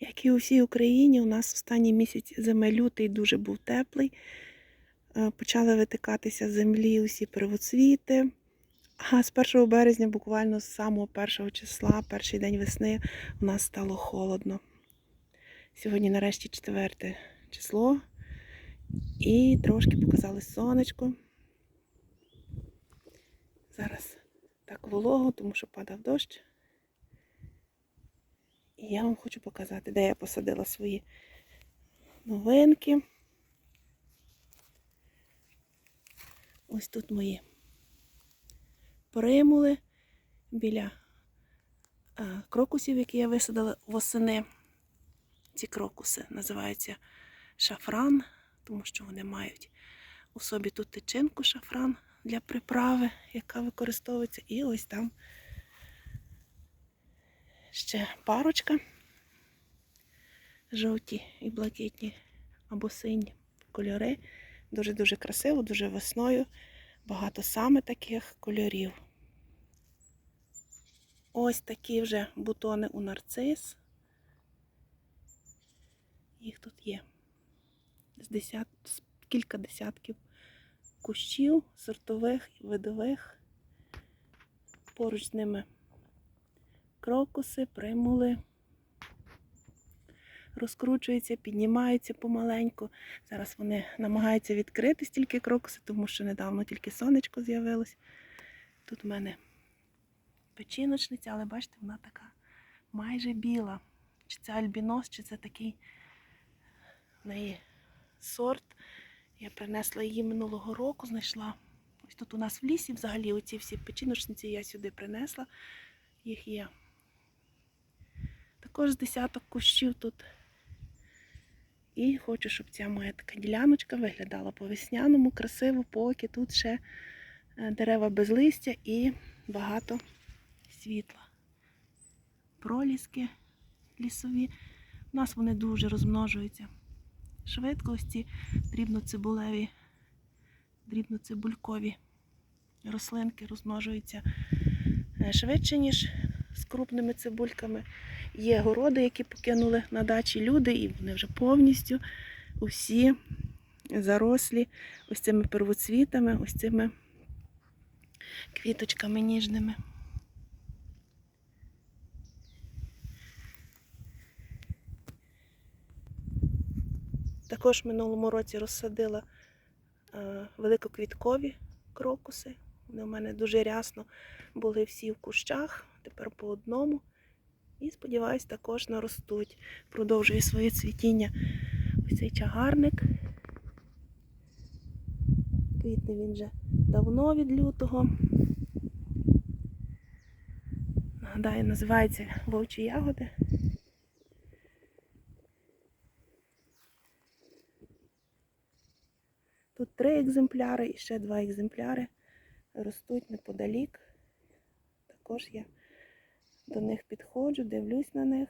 Як і у всій Україні, у нас останній місяць зими лютий дуже був теплий. Е, Почали витикатися землі усі первоцвіти. А з 1 березня, буквально з самого першого числа, перший день весни, у нас стало холодно. Сьогодні, нарешті, четверте число. І трошки показали сонечко. Зараз так волого, тому що падав дощ. І я вам хочу показати, де я посадила свої новинки. Ось тут мої примули біля крокусів, які я висадила восени. Ці крокуси називаються шафран, тому що вони мають у собі тут тичинку шафран для приправи, яка використовується. І ось там ще парочка. Жовті і блакитні або сині кольори. Дуже-дуже красиво, дуже весною. Багато саме таких кольорів. Ось такі вже бутони у нарцис. Їх тут є з десят, з кілька десятків кущів, сортових видових. Поруч з ними крокуси, примули. Розкручуються, піднімаються помаленьку. Зараз вони намагаються відкрити стільки крокуси, тому що недавно тільки сонечко з'явилось. Тут в мене печіночниця, але бачите, вона така майже біла. Чи це альбінос, чи це такий в неї сорт. Я принесла її минулого року, знайшла. Ось тут у нас в лісі взагалі оці всі печіночниці я сюди принесла. Їх є. Також десяток кущів тут. І хочу, щоб ця моя така діляночка виглядала по-весняному, красиво, поки тут ще е, дерева без листя і багато світла. Проліски лісові. У нас вони дуже розмножуються швидко, ось ці дрібноцибулеві, дрібноцибулькові рослинки розмножуються е, швидше, ніж з крупними цибульками. Є городи, які покинули на дачі люди, і вони вже повністю усі зарослі ось цими первоцвітами, ось цими квіточками ніжними. Також минулому році розсадила е, великоквіткові крокуси. Вони у мене дуже рясно були всі в кущах, тепер по одному. І сподіваюсь, також наростуть. Продовжує своє цвітіння ось цей чагарник. Квітне він вже давно від лютого. Нагадаю, називається вовчі ягоди. Тут три екземпляри і ще два екземпляри ростуть неподалік. Також я до них підходжу, дивлюсь на них.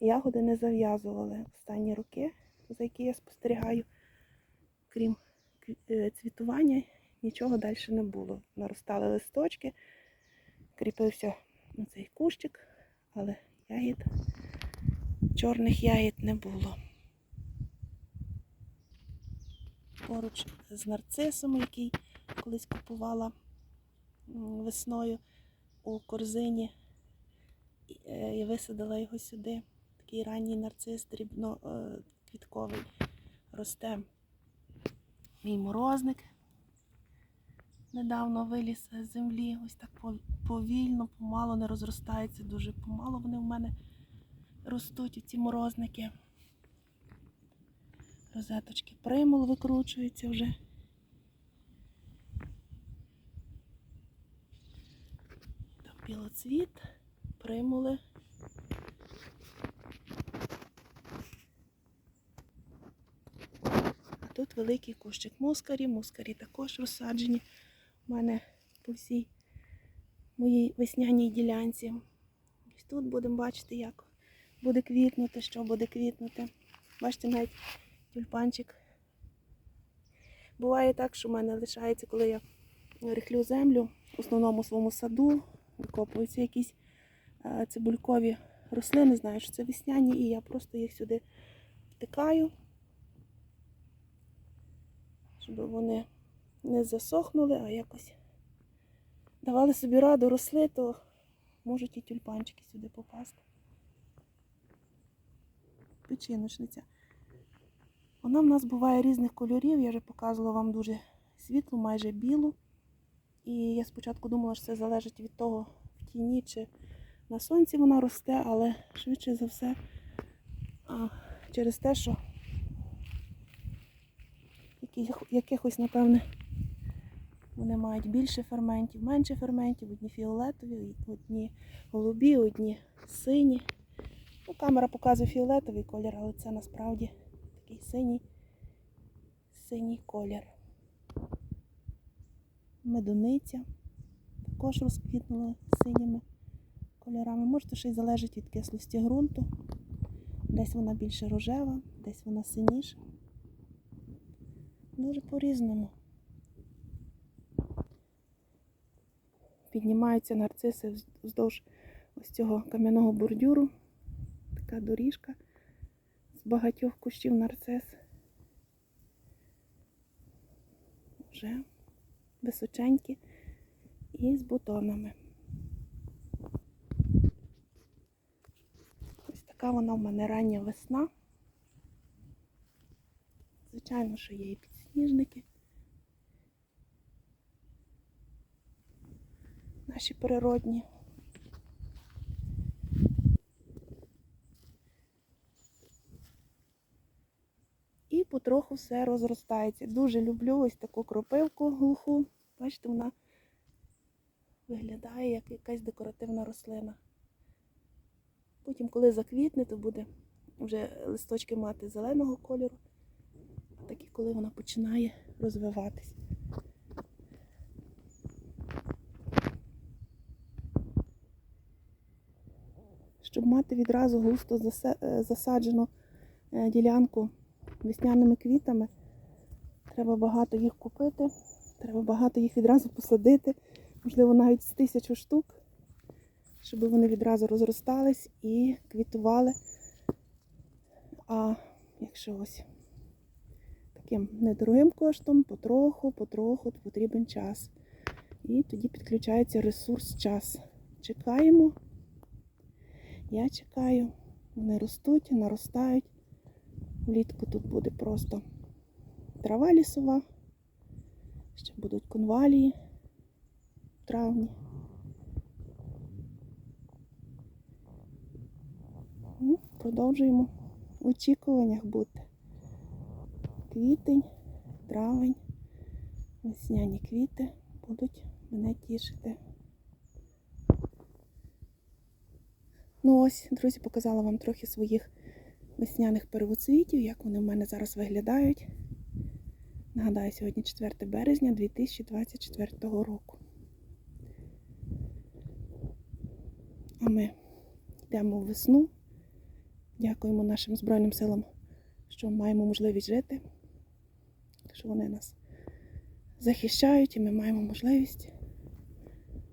Ягоди не зав'язували останні роки, за які я спостерігаю. Крім е, цвітування, нічого далі не було. Наростали листочки, кріпився цей кущик, але ягід, чорних ягід не було. Поруч з нарцисом, який колись купувала весною у корзині. І, е, висадила його сюди. Такий ранній нарцис дрібно е, росте. Мій морозник недавно виліз з землі. Ось так повільно, помало не розростається, дуже помало вони в мене ростуть, ці морозники. Розеточки примул викручуються вже. Там білоцвіт, примули. А тут великий кущик мускарі. Мускарі також розсаджені у мене по всій моїй весняній ділянці. Ось тут будемо бачити, як буде квітнути, що буде квітнути. Бачите, навіть тюльпанчик. Буває так, що в мене лишається, коли я рихлю землю в основному своєму саду, викопуються якісь е, цибулькові рослини, знаю, що це весняні, і я просто їх сюди втикаю, щоб вони не засохнули, а якось давали собі раду, росли, то можуть і тюльпанчики сюди попасти. Печіночниця. Вона в нас буває різних кольорів. Я вже показувала вам дуже світлу, майже білу. І я спочатку думала, що це залежить від того, в тіні чи на сонці вона росте, але швидше за все а, через те, що якихось, напевне, вони мають більше ферментів, менше ферментів, одні фіолетові, одні голубі, одні сині. Ну, камера показує фіолетовий колір, але це насправді такий синій, синій колір. Медуниця також розквітнула синіми кольорами. Може, то ще й залежить від кислості ґрунту. Десь вона більше рожева, десь вона синіша. Дуже по-різному. Піднімаються нарциси вздовж ось цього кам'яного бордюру. Така доріжка з багатьох кущів нарцис. Вже височенькі і з бутонами. Ось така вона в мене рання весна. Звичайно, що є і підсніжники. Наші природні. І потроху все розростається. Дуже люблю ось таку кропивку глуху. Бачите, вона виглядає як якась декоративна рослина. Потім, коли заквітне, то буде вже листочки мати зеленого кольору, а такі, коли вона починає розвиватись. Щоб мати відразу густо е, засаджену е, ділянку весняними квітами, треба багато їх купити, треба багато їх відразу посадити, можливо, навіть з тисячу штук, щоб вони відразу розростались і квітували. А якщо ось таким недорогим коштом, потроху, потроху потрібен час. І тоді підключається ресурс час. Чекаємо. Я чекаю. Вони ростуть, наростають. Влітку тут буде просто трава лісова. Ще будуть конвалії в травні. Ну, продовжуємо в очікуваннях бути. Квітень, травень, весняні квіти будуть мене тішити. Ну ось, друзі, показала вам трохи своїх весняних первоцвітів, як вони в мене зараз виглядають. Нагадаю, сьогодні 4 березня 2024 року. А ми йдемо в весну. Дякуємо нашим Збройним силам, що маємо можливість жити, що вони нас захищають і ми маємо можливість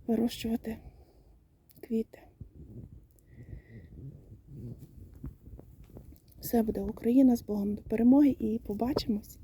вирощувати квіти. Все буде Україна з Богом до перемоги і побачимось.